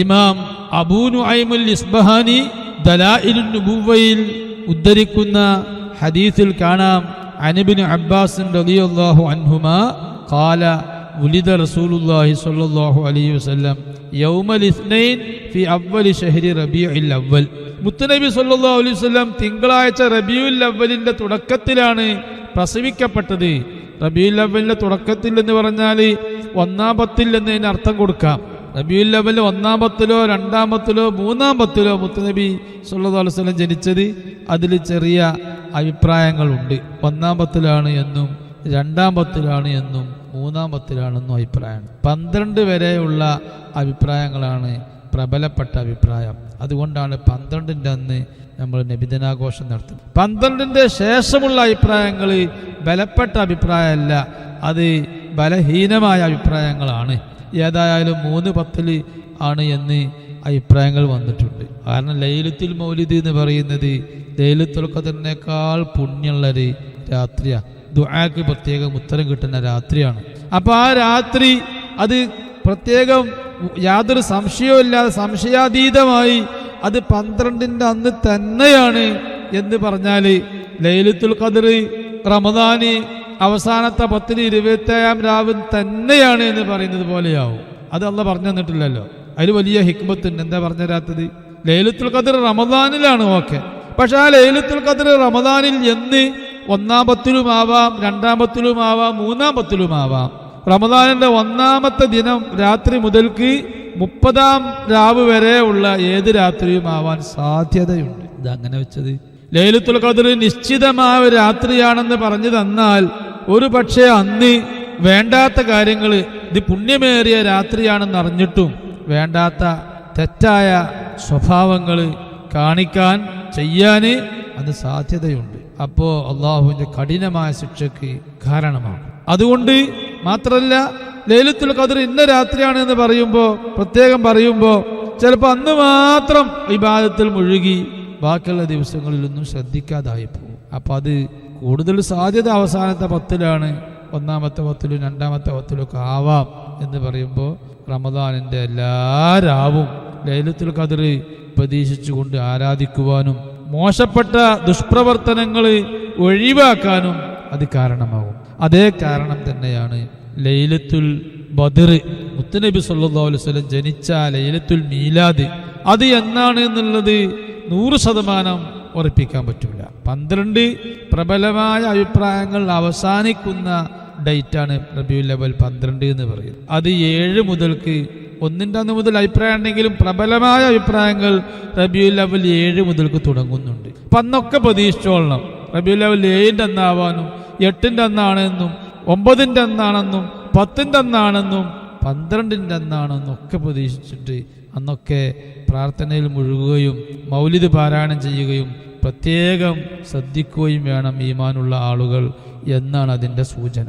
ഇമാം അബൂനു ഐമുൽ ഇസ്ബഹാനി ദലാഇലുൻ നുബുവയിൽ ഉദ്ധരിക്കുന്ന ഹദീസിൽ കാണാം അനബിന് അബ്ബാസ് റളിയല്ലാഹു അൻഹുമാ ഖാല ولد رسول الله صلى الله عليه وسلم يوم الاثنين في أول شهر ربيع الأول മുത്തനബി സല്ലല്ലാഹു അലൈഹി വസല്ലം തിങ്കളാഴ്ച റബിയുൽ അവലിന്റെ തുടക്കത്തിലാണ് പ്രസവിക്കപ്പെട്ടത് റബിയുൽ അവലിന്റെ തുടക്കത്തിൽ എന്ന് പറഞ്ഞാൽ ഒന്നാം പത്തിൽ എന്നതിന് അർത്ഥം കൊടുക്കാം റബിയുൽ അവൽ ഒന്നാമത്തിലോ രണ്ടാമത്തിലോ മൂന്നാമത്തിലോ മുത്തുനബി വസല്ലം ജനിച്ചത് അതിൽ ചെറിയ അഭിപ്രായങ്ങളുണ്ട്. ഒന്നാം പത്തിലാണ് എന്നും രണ്ടാം പത്തിലാണ് എന്നും മൂന്നാം പത്തിലാണെന്നും അഭിപ്രായമാണ് പന്ത്രണ്ട് വരെയുള്ള അഭിപ്രായങ്ങളാണ് പ്രബലപ്പെട്ട അഭിപ്രായം. അതുകൊണ്ടാണ് പന്ത്രണ്ടിന്റെ അന്ന് നമ്മൾ നബിദിനാഘോഷം നടത്തുന്നത്. പന്ത്രണ്ടിന്റെ ശേഷമുള്ള അഭിപ്രായങ്ങൾ ബലപ്പെട്ട അഭിപ്രായമല്ല. അത് ബലഹീനമായ അഭിപ്രായങ്ങളാണ്. ഏതായാലും മൂന്ന് പത്തിൽ ആണ് എന്ന് അഭിപ്രായങ്ങൾ വന്നിട്ടുണ്ട്. കാരണം ലൈലത്തിൽ മൗലിദ് എന്ന് പറയുന്നത് ലൈലത്തുൽ ഖദറിനേക്കാൾ പുണ്യമുള്ളൊരു രാത്രിയാണ് ദുആക്ക് പ്രത്യേകം ഉത്തരം കിട്ടുന്ന രാത്രിയാണ്. അപ്പോൾ ആ രാത്രി അത് പ്രത്യേകം യാതൊരു സംശയവുമില്ലാതെ സംശയാതീതമായി അത് പന്ത്രണ്ടിന്റെ അന്ന് തന്നെയാണ് എന്ന് പറഞ്ഞാൽ ലൈലത്തുൽ ഖദർ റമദാന് അവസാനത്തെ പത്തിന് ഇരുപത്തേഴാം രാവ് തന്നെയാണ് എന്ന് പറയുന്നത് പോലെയാവും. അത് അല്ല പറഞ്ഞു തന്നിട്ടില്ലല്ലോ. അതിൽ വലിയ ഹിക്മത്തുണ്ട്. എന്താ പറഞ്ഞു തരാത്തത്? ലൈലത്തുൽ ഖദർ റമദാനിലാണ് ഓക്കെ. പക്ഷെ ആ ലൈലത്തുൽ ഖദർ റമദാനിൽ എന്ന് ഒന്നാം പത്തിലുമാവാം രണ്ടാം പത്തിലുമാവാം മൂന്നാം പത്തിലുമാവാം റമദാനിന്റെ ഒന്നാമത്തെ ദിനം രാത്രി മുതൽക്ക് മുപ്പതാം രാവ് വരെ ഉള്ള ഏത് രാത്രിയും ആവാൻ സാധ്യതയുണ്ട്. ഇത് അങ്ങനെ വെച്ചത്? ലൈലത്തുൽ ഖദർ നിശ്ചിതമായ രാത്രിയാണെന്ന് പറഞ്ഞു തന്നാൽ ഒരു പക്ഷേ അന്ന് വേണ്ടാത്ത കാര്യങ്ങൾ ഇത് പുണ്യമേറിയ രാത്രിയാണെന്ന് അറിഞ്ഞിട്ടും വേണ്ടാത്ത തെറ്റായ സ്വഭാവങ്ങൾ കാണിക്കാൻ ചെയ്യാൻ അത് സാധ്യതയുണ്ട്. അപ്പോ അള്ളാഹുവിന്റെ കഠിനമായ ശിക്ഷയ്ക്ക് കാരണമാണ് അതുകൊണ്ട് മാത്രമല്ല ലൈലത്തുൽ ഖദർ ഇന്ന രാത്രിയാണ് എന്ന് പറയുമ്പോൾ പ്രത്യേകം പറയുമ്പോൾ ചിലപ്പോൾ അന്ന് മാത്രം വിവാദത്തിൽ മുഴുകി ബാക്കിയുള്ള ദിവസങ്ങളിലൊന്നും ശ്രദ്ധിക്കാതായി പോകും. അപ്പം അത് കൂടുതൽ സാധ്യത അവസാനത്തെ പത്തിലാണ് ഒന്നാമത്തെ പത്തിലും രണ്ടാമത്തെ പത്തിലും ഒക്കെ ആവാം എന്ന് പറയുമ്പോൾ റമദാനിന്റെ എല്ലാ രാവും ലൈലത്തുൽ കതിർ പ്രതീക്ഷിച്ചുകൊണ്ട് ആരാധിക്കുവാനും മോശപ്പെട്ട ദുഷ്പ്രവർത്തനങ്ങൾ ഒഴിവാക്കാനും അത് കാരണമാകും. അതേ കാരണം തന്നെയാണ് ലൈലത്തുൽ ബദർ മുത്തനബി അലൈഹി വസല്ലം ജനിച്ച ലൈലത്തുൽ മീലാദ്. അത് എന്നാണ് എന്നുള്ളത് നൂറ് ശതമാനം ഉറപ്പിക്കാൻ പറ്റില്ല പന്ത്രണ്ട് പ്രബലമായ അഭിപ്രായങ്ങൾ അവസാനിക്കുന്ന ഡേറ്റാണ് റബിയുൽ ലെവൽ പന്ത്രണ്ട് എന്ന് പറയുന്നത്. അത് ഏഴ് മുതൽക്ക് ഒന്നിന്റെ അന്ന് മുതൽ അഭിപ്രായം ഉണ്ടെങ്കിലും പ്രബലമായ അഭിപ്രായങ്ങൾ റബിയുൽ ലെവൽ ഏഴ് മുതൽക്ക് തുടങ്ങുന്നുണ്ട്. അപ്പം അന്നൊക്കെ പ്രതീക്ഷിച്ചോളണം. റബിയുൽ ലെവൽ ഏഴിന്റെ അന്നാവാനും എട്ടിന്റെ അന്നാണെന്നും ഒമ്പതിന്റെ അന്നാണെന്നും പത്തിന്റെ അന്നാണെന്നും പന്ത്രണ്ടിന്റെ അന്നാണെന്നൊക്കെ പ്രതീക്ഷിച്ചിട്ട് അന്നൊക്കെ പ്രാർത്ഥനയിൽ മുഴുകുകയും മൗലിത് പാരായണം ചെയ്യുകയും പ്രത്യേകം ശ്രദ്ധിക്കുകയും വേണം ഈമാനുള്ള ആളുകൾ എന്നാണ് അതിന്റെ സൂചന.